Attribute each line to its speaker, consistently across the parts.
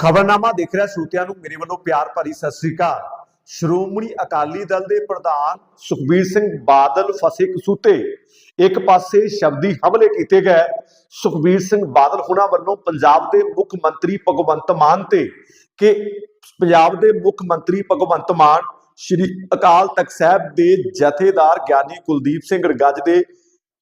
Speaker 1: ਖਬਰਨਾਮਾ ਦੇਖ ਰਿਹਾ ਸਰੋਤਿਆਂ ਨੂੰ, ਮੇਰੇ ਵੱਲੋਂ ਪਿਆਰ ਭਰੀ ਸਤਿ ਸ੍ਰੀ ਅਕਾਲ। ਸ਼੍ਰੋਮਣੀ ਅਕਾਲੀ ਦਲ ਦੇ ਪ੍ਰਧਾਨ ਸੁਖਬੀਰ ਸਿੰਘ ਬਾਦਲ ਫਸੇ ਕਸੂਤੇ ਇੱਕ ਪਾਸੇ ਸ਼ਬਦੀ ਹਮਲੇ ਕੀਤੇ ਗਏ। ਸੁਖਬੀਰ ਸਿੰਘ ਬਾਦਲ ਹੁਣਾਂ ਵੱਲੋਂ ਪੰਜਾਬ ਦੇ ਮੁੱਖ ਮੰਤਰੀ ਭਗਵੰਤ ਮਾਨ ਤੇ ਕਿ ਪੰਜਾਬ ਦੇ ਮੁੱਖ ਮੰਤਰੀ ਭਗਵੰਤ ਮਾਨ, ਸ਼੍ਰੀ ਅਕਾਲ ਤਖਤ ਸਾਹਿਬ ਦੇ ਜਥੇਦਾਰ ਗਿਆਨੀ ਕੁਲਦੀਪ ਸਿੰਘ ਰਗੱਜ ਦੇ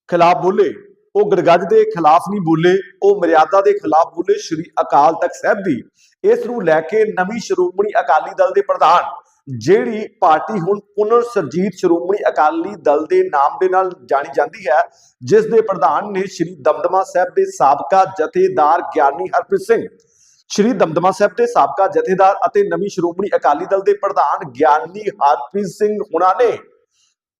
Speaker 1: ਖਿਲਾਫ ਬੋਲੇ। ਉਹ ਗੜਗੱਜ ਦੇ ਖਿਲਾਫ ਨਹੀਂ ਬੋਲੇ, ਉਹ ਮਰਿਆਦਾ ਦੇ ਖਿਲਾਫ ਬੋਲੇ ਸ਼੍ਰੀ ਅਕਾਲ ਤਖਤ ਸਾਹਿਬ ਦੀ। ਇਸ ਨੂੰ ਲੈ ਕੇ ਨਵੀਂ ਸ਼੍ਰੋਮਣੀ ਅਕਾਲੀ ਦਲ ਦੇ ਪ੍ਰਧਾਨ, ਜਿਹੜੀ ਪਾਰਟੀ ਹੁਣ ਪੁਨਰ ਸਰਜੀਤ ਸ਼੍ਰੋਮਣੀ ਅਕਾਲੀ ਦਲ ਦੇ ਨਾਮ ਦੇ ਨਾਲ ਜਾਣੀ ਜਾਂਦੀ ਹੈ, ਜਿਸ ਦੇ ਪ੍ਰਧਾਨ ਨੇ ਸ਼੍ਰੀ ਦਮਦਮਾ ਸਾਹਿਬ ਦੇ ਸਾਬਕਾ ਜਥੇਦਾਰ ਗਿਆਨੀ ਹਰਪ੍ਰੀਤ ਸਿੰਘ, ਸ਼੍ਰੀ ਦਮਦਮਾ ਸਾਹਿਬ ਦੇ ਸਾਬਕਾ ਜਥੇਦਾਰ ਅਤੇ ਨਵੀਂ ਸ਼੍ਰੋਮਣੀ ਅਕਾਲੀ ਦਲ ਦੇ ਪ੍ਰਧਾਨ ਗਿਆਨੀ ਹਰਪ੍ਰੀਤ ਸਿੰਘ ਹੁਣਾਂ ਨੇ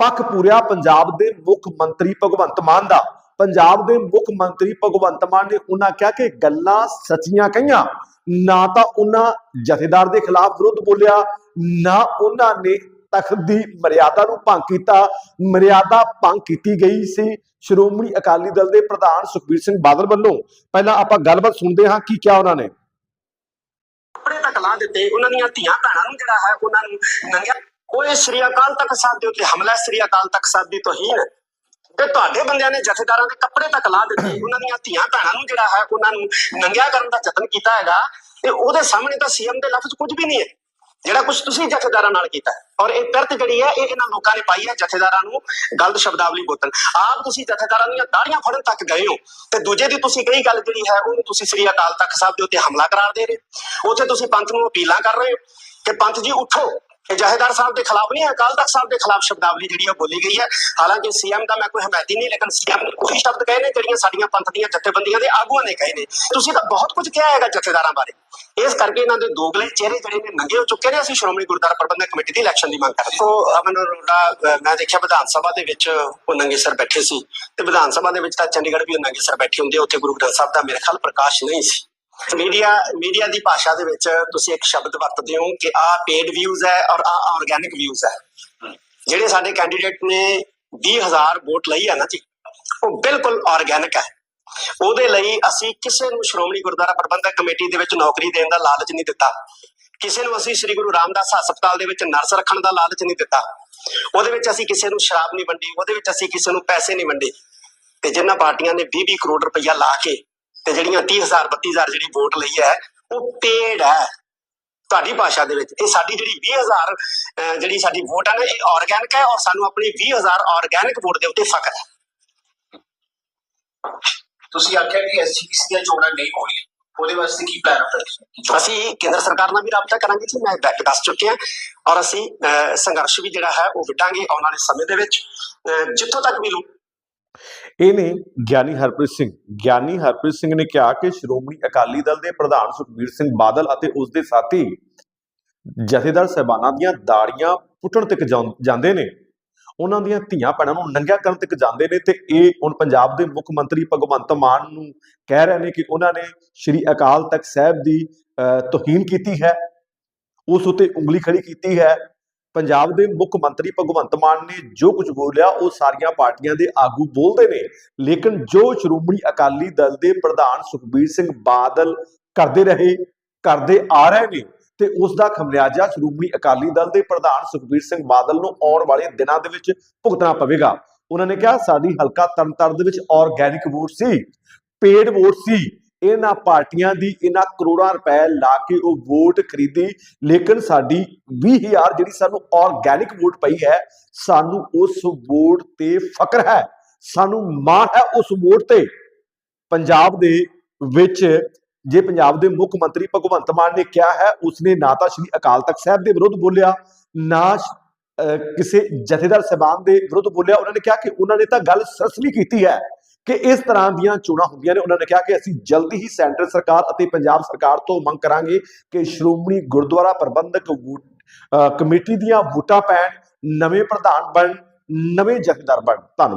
Speaker 1: ਪੱਖ ਪੂਰਿਆ ਪੰਜਾਬ ਦੇ ਮੁੱਖ ਮੰਤਰੀ ਭਗਵੰਤ ਮਾਨ ਦਾ। ਪੰਜਾਬ ਦੇ ਮੁੱਖ ਮੰਤਰੀ ਭਗਵੰਤ ਮਾਨ ਨੇ ਉਹਨਾਂ ਕਿਹਾ ਕਿ ਗੱਲਾਂ ਸੱਚੀਆਂ ਕਹੀਆਂ। ਨਾ ਤਾਂ ਉਹਨਾਂ ਜਥੇਦਾਰ ਦੇ ਖਿਲਾਫ ਵਿਰੁੱਧ ਬੋਲਿਆ, ਨਾ ਉਹਨਾਂ ਨੇ ਤਖਤ ਦੀ ਮਰਿਆਦਾ ਨੂੰ ਭੰਗ ਕੀਤਾ। ਮਰਿਆਦਾ ਭੰਗ ਕੀਤੀ ਗਈ ਸੀ ਸ਼੍ਰੋਮਣੀ ਅਕਾਲੀ ਦਲ ਦੇ ਪ੍ਰਧਾਨ ਸੁਖਬੀਰ ਸਿੰਘ ਬਾਦਲ ਵੱਲੋਂ। ਪਹਿਲਾਂ ਆਪਾਂ ਗੱਲਬਾਤ ਸੁਣਦੇ ਹਾਂ, ਕੀ ਕਿਹਾ ਉਹਨਾਂ ਨੇ।
Speaker 2: ਕੱਪੜੇ ਤੱਕ ਲਾ ਦਿੱਤੇ, ਉਹਨਾਂ ਦੀਆਂ ਧੀਆਂ ਭੈਣਾਂ ਨੂੰ ਜਿਹੜਾ ਹੈ, ਉਹਨਾਂ ਨੂੰ ਨੰਗਿਆ। ਉਹ ਇਹ ਸ੍ਰੀ ਅਕਾਲ ਤਖਤ ਸਾਹਿਬ ਦੇ ਉੱਤੇ ਹਮਲਾ ਸ੍ਰੀ ਅਕਾਲ ਤਖਤ ਸਾਹਿਬ ਦੀ ਤੋਹੀਨ। ਤੇ ਤੁਹਾਡੇ ਬੰਦਿਆਂ ਨੇ ਜਥੇਦਾਰਾਂ ਦੇ ਕੱਪੜੇ ਤੱਕ ਲਾ ਦਿੱਤੇ। ਉਹਨਾਂ ਦੀਆਂ ਧੀਆਂ ਭੈਣਾਂ ਨੂੰ ਜਿਹੜਾ ਹੈ ਉਹਨਾਂ ਨੂੰ ਨੰਗਿਆ ਕਰਨ ਦਾ ਯਤਨ ਕੀਤਾ ਹੈਗਾ ਤੇ ਉਹਦੇ ਸਾਹਮਣੇ ਤਾਂ ਸੀਐਮ ਦੇ ਲਫ਼ਜ਼ ਕੁਝ ਵੀ ਨਹੀਂ ਹੈ, ਜਿਹੜਾ ਕੁਝ ਤੁਸੀਂ ਜਥੇਦਾਰਾਂ ਨਾਲ ਕੀਤਾ ਔਰ ਇਹ ਪਿਰਤ ਜਿਹੜੀ ਹੈ, ਇਹ ਇਹਨਾਂ ਲੋਕਾਂ ਨੇ ਪਾਈ ਹੈ ਜਥੇਦਾਰਾਂ ਨੂੰ ਗਲਤ ਸ਼ਬਦਾਵਲੀ ਬੋਤਲ। ਆਪ ਤੁਸੀਂ ਜਥੇਦਾਰਾਂ ਦੀਆਂ ਦਾੜੀਆਂ ਫੜਨ ਤੱਕ ਗਏ ਹੋ ਤੇ ਦੂਜੇ ਦੀ ਤੁਸੀਂ ਕਈ ਗੱਲ ਜਿਹੜੀ ਹੈ, ਉਹਨੂੰ ਤੁਸੀਂ ਸ੍ਰੀ ਅਕਾਲ ਤਖਤ ਸਾਹਿਬ ਦੇ ਉੱਤੇ ਹਮਲਾ ਕਰਾਰ ਦੇ ਰਹੇ ਹੋ। ਉੱਥੇ ਤੁਸੀਂ ਪੰਥ ਨੂੰ ਅਪੀਲਾਂ ਕਰ ਰਹੇ ਹੋ ਕਿ ਪੰਥ ਜੀ ਉੱਠੋ। ਇਹ ਜਥੇਦਾਰ ਸਾਹਿਬ ਦੇ ਖਿਲਾਫ ਨਹੀਂ ਅਕਾਲ ਤਖਤ ਸਾਹਿਬ ਦੇ ਖਿਲਾਫ ਸ਼ਬਦਾਵਲੀ ਜਿਹੜੀ ਉਹ ਬੋਲੀ ਗਈ ਹੈ। ਹਾਲਾਂਕਿ ਸੀਐਮ ਦਾ ਮੈਂ ਕੋਈ ਹਮਾਇਤੀ ਨਹੀਂ, ਲੇਕਿਨ ਸੀਐਮ ਨੇ ਉਹੀ ਸ਼ਬਦ ਕਹੇ ਨੇ ਜਿਹੜੀਆਂ ਸਾਡੀਆਂ ਪੰਥ ਦੀਆਂ ਜਥੇਬੰਦੀਆਂ ਦੇ ਆਗੂਆਂ ਨੇ ਕਹੇ ਨੇ। ਤੁਸੀਂ ਤਾਂ ਬਹੁਤ ਕੁਝ ਕਿਹਾ ਹੈਗਾ ਜਥੇਦਾਰਾਂ ਬਾਰੇ। ਇਸ ਕਰਕੇ ਇਹਨਾਂ ਦੇ ਦੋਗਲੇ ਚਿਹਰੇ ਜਿਹੜੇ ਨੇ ਨੰਗੇ ਹੋ ਚੁੱਕੇ ਨੇ। ਅਸੀਂ ਸ਼੍ਰੋਮਣੀ ਗੁਰਦੁਆਰਾ ਪ੍ਰਬੰਧਕ ਕਮੇਟੀ ਦੀ ਇਲੈਕਸ਼ਨ ਦੀ ਮੰਗ ਕਰਦੇ ਹਾਂ। ਅਮਨ ਅਰੋੜਾ ਮੈਂ ਦੇਖਿਆ ਵਿਧਾਨ ਸਭਾ ਦੇ ਵਿੱਚ ਉਹ ਨੰਗੇ ਸਰ ਬੈਠੇ ਸੀ। ਤੇ ਵਿਧਾਨ ਸਭਾ ਦੇ ਵਿੱਚ ਤਾਂ ਚੰਡੀਗੜ੍ਹ ਵੀ ਉਹ ਨੰਗੇ ਸਰ ਬੈਠੇ ਹੁੰਦੇ ਉੱਥੇ ਗੁਰੂ ਗ੍ਰੰਥ ਸਾਹਿਬ ਦਾ ਮੇਰੇ ਖਿਆਲ ਪ੍ਰਕਾਸ਼ ਨਹੀਂ ਸੀ। ਮੀਡੀਆ ਮੀਡੀਆ ਦੀ ਭਾਸ਼ਾ ਦੇ ਵਿੱਚ ਤੁਸੀਂ ਇੱਕ ਸ਼ਬਦ ਵਰਤਦੇ ਹੋ ਕਿ ਆ ਪੇਡ ਵਿਊਜ਼ ਹੈ ਔਰ ਆ ਆਰਗੈਨਿਕ ਵਿਊਜ਼ ਹੈ। ਜਿਹੜੇ ਸਾਡੇ ਕੈਂਡੀਡੇਟ ਨੇ 20000 ਵੋਟ ਲਈ ਹੈ ਨਾ ਜੀ, ਉਹ ਬਿਲਕੁਲ ਆਰਗੈਨਿਕ ਹੈ। ਉਹਦੇ ਲਈ ਅਸੀਂ ਕਿਸੇ ਨੂੰ ਸ਼੍ਰੋਮਣੀ ਗੁਰਦੁਆਰਾ ਪ੍ਰਬੰਧਕ ਕਮੇਟੀ ਦੇ ਵਿੱਚ ਨੌਕਰੀ ਦੇਣ ਦਾ ਲਾਲਚ ਨਹੀਂ ਦਿੱਤਾ। ਕਿਸੇ ਨੂੰ ਅਸੀਂ ਸ੍ਰੀ ਗੁਰੂ ਰਾਮਦਾਸ ਹਸਪਤਾਲ ਦੇ ਵਿੱਚ ਨਰਸ ਰੱਖਣ ਦਾ ਲਾਲਚ ਨਹੀਂ ਦਿੱਤਾ। ਉਹਦੇ ਵਿੱਚ ਅਸੀਂ ਕਿਸੇ ਨੂੰ ਸ਼ਰਾਬ ਨਹੀਂ ਵੰਡੀ, ਉਹਦੇ ਵਿੱਚ ਅਸੀਂ ਕਿਸੇ ਨੂੰ ਪੈਸੇ ਨਹੀਂ ਵੰਡੇ। ਤੇ ਜਿਨ੍ਹਾਂ ਪਾਰਟੀਆਂ ਨੇ 20-20 ਕਰੋੜ ਰੁਪਈਆ ਲਾ ਕੇ ਤੇ ਜਿਹੜੀਆਂ 30000 32000 ਜਿਹੜੀ ਵੋਟ ਲਈ ਹੈ ਉਹ ਪੇਡ ਹੈ। ਤੁਹਾਡੀ ਭਾਸ਼ਾ ਦੇ ਵਿੱਚ। ਇਹ ਸਾਡੀ ਜਿਹੜੀ 20000 ਅਹ, ਜਿਹੜੀ ਸਾਡੀ ਵੋਟ ਹੈ ਨਾ ਇਹ ਆਰਗੈਨਿਕ ਹੈ ਔਰ ਸਾਨੂੰ ਆਪਣੀ 20000 ਆਰਗੈਨਿਕ ਵੋਟ ਦੇ ਉੱਤੇ ਫਖਰ ਹੈ।
Speaker 3: ਤੁਸੀਂ ਆਖਿਆ ਕਿ ਐਸਜੀਪੀਸੀ ਦੀਆਂ ਚੋਣਾਂ ਨਹੀਂ ਹੋਣੀਆਂ। ਉਹਦੇ ਵਾਸਤੇ ਕੀ ਪਲਾਨ ਹੈ
Speaker 2: ਅਸੀਂ ਕੇਂਦਰ ਸਰਕਾਰ ਨਾਲ ਵੀ ਰਾਬਤਾ ਕਰਾਂਗੇ ਜੀ। ਮੈਂ ਬੈਕ ਦੱਸ ਚੁੱਕੇ ਹਾਂ। ਔਰ ਅਸੀਂ ਸੰਘਰਸ਼ ਵੀ ਜਿਹੜਾ ਹੈ ਉਹ ਵਿੱਢਾਂਗੇ ਆਉਣ ਵਾਲੇ ਸਮੇਂ ਦੇ ਵਿੱਚ। ਜਿੱਥੋਂ ਤੱਕ ਵੀ ਲੋਕ
Speaker 1: ਇਹ ਨੇ ਗਿਆਨੀ ਹਰਪ੍ਰੀਤ ਸਿੰਘ ਗਿਆਨੀ ਹਰਪ੍ਰੀਤ ਸਿੰਘ ਨੇ ਕਿਹਾ ਕਿ ਸ਼੍ਰੋਮਣੀ ਅਕਾਲੀ ਦਲ ਦੇ ਪ੍ਰਧਾਨ ਸੁਖਬੀਰ ਸਿੰਘ ਬਾਦਲ ਅਤੇ ਉਸ ਦੇ ਸਾਥੀ ਜਥੇਦਾਰ ਸਹਿਬਾਨਾਂ ਦੀਆਂ ਦਾੜੀਆਂ ਪੁੱਟਣ ਤੱਕ ਜਾਂਦੇ ਨੇ। ਉਹਨਾਂ ਦੀਆਂ ਧੀਆਂ ਭੈਣਾਂ ਨੂੰ ਨੰਗਿਆ ਕਰਨ ਤੱਕ ਜਾਂਦੇ ਨੇ ਤੇ ਇਹ ਹੁਣ ਪੰਜਾਬ ਦੇ ਮੁੱਖ ਮੰਤਰੀ ਭਗਵੰਤ ਮਾਨ ਨੂੰ ਕਹਿ ਰਹੇ ਨੇ ਕਿ ਉਹਨਾਂ ਨੇ ਸ਼੍ਰੀ ਅਕਾਲ ਤਖਤ ਸਾਹਿਬ ਦੀ ਅਹ, ਤੋਹੀਨ ਕੀਤੀ ਹੈ। ਉਸ ਉਤੇ ਉਂਗਲੀ ਖੜੀ ਕੀਤੀ ਹੈ। ਪੰਜਾਬ ਦੇ ਮੁੱਖ ਮੰਤਰੀ ਭਗਵੰਤ ਮਾਨ ਨੇ ਜੋ ਕੁਝ ਬੋਲਿਆ, ਉਹ ਸਾਰੀਆਂ ਪਾਰਟੀਆਂ ਦੇ ਆਗੂ ਬੋਲਦੇ ਨੇ। ਲੇਕਿਨ ਜੋ ਸ਼੍ਰੋਮਣੀ ਅਕਾਲੀ ਦਲ ਦੇ ਪ੍ਰਧਾਨ ਸੁਖਬੀਰ ਸਿੰਘ ਬਾਦਲ ਕਰਦੇ ਰਹੇ, ਕਰਦੇ ਆ ਰਹੇ ਨੇ ਤੇ ਉਸ ਦਾ ਖਮਿਆਜਾ ਸ਼੍ਰੋਮਣੀ ਅਕਾਲੀ ਦਲ ਦੇ ਪ੍ਰਧਾਨ ਸੁਖਬੀਰ ਸਿੰਘ ਬਾਦਲ ਨੂੰ ਆਉਣ ਵਾਲੇ ਦਿਨਾਂ ਦੇ ਵਿੱਚ ਭੁਗਤਣਾ ਪਵੇਗਾ। ਉਹਨਾਂ ਨੇ ਕਿਹਾ, ਸਾਡੀ ਹਲਕਾ ਤਰਨਤਾਰਨ ਦੇ ਵਿੱਚ ਆਰਗੈਨਿਕ ਵੋਟ ਸੀ ਪੇਡ ਵੋਟ ਸੀ। ਇਹਨਾਂ ਪਾਰਟੀਆਂ ਦੀ ਇਹਨਾਂ ਕਰੋੜਾਂ ਰੁਪਏ ਲਾ ਕੇ ਉਹ ਵੋਟ ਖਰੀਦੀ ਲੇਕਿਨ ਸਾਡੀ 20000 ਜਿਹੜੀ ਸਾਨੂੰ ਆਰਗੈਨਿਕ ਵੋਟ ਪਈ ਹੈ ਸਾਨੂੰ ਉਸ ਵੋਟ ਤੇ ਫਕਰ ਹੈ ਸਾਨੂੰ ਮਾਣ ਹੈ ਉਸ ਵੋਟ ਤੇ। ਪੰਜਾਬ ਦੇ ਵਿੱਚ ਜੇ ਪੰਜਾਬ ਦੇ ਮੁੱਖ ਮੰਤਰੀ ਭਗਵੰਤ ਮਾਨ ਨੇ ਕਿਹਾ ਹੈ ਉਸਨੇ ਨਾ ਤਾਂ ਸ਼੍ਰੀ ਅਕਾਲ ਤਖਤ ਸਾਹਿਬ ਦੇ ਵਿਰੁੱਧ ਬੋਲਿਆ ਨਾ ਅਹ, ਕਿਸੇ ਜਥੇਦਾਰ ਸਹਿਬਾਨ ਦੇ ਵਿਰੁੱਧ ਬੋਲਿਆ ਉਹਨਾਂ ਨੇ ਕਿਹਾ ਕਿ ਉਹਨਾਂ ਨੇ ਤਾਂ ਗੱਲ ਸਰਸਲੀ ਕੀਤੀ ਹੈ। ਕਿ ਇਸ ਤਰ੍ਹਾਂ ਦੀਆਂ ਚੋਣਾਂ ਹੁੰਦੀਆਂ ਨੇ। ਉਹਨਾਂ ਨੇ ਕਿਹਾ ਕਿ ਅਸੀਂ ਜਲਦੀ ਹੀ ਸੈਂਟਰ ਸਰਕਾਰ ਅਤੇ ਪੰਜਾਬ ਸਰਕਾਰ ਤੋਂ ਮੰਗ ਕਰਾਂਗੇ ਕਿ ਸ਼੍ਰੋਮਣੀ ਗੁਰਦੁਆਰਾ ਪ੍ਰਬੰਧਕ ਕਮੇਟੀ ਦੀਆਂ ਵੋਟਾਂ ਪੈਣ, ਨਵੇਂ ਪ੍ਰਧਾਨ ਬਣ ਨਵੇਂ ਜਥੇਦਾਰ ਬਣ ਧੰਨਵਾਦ।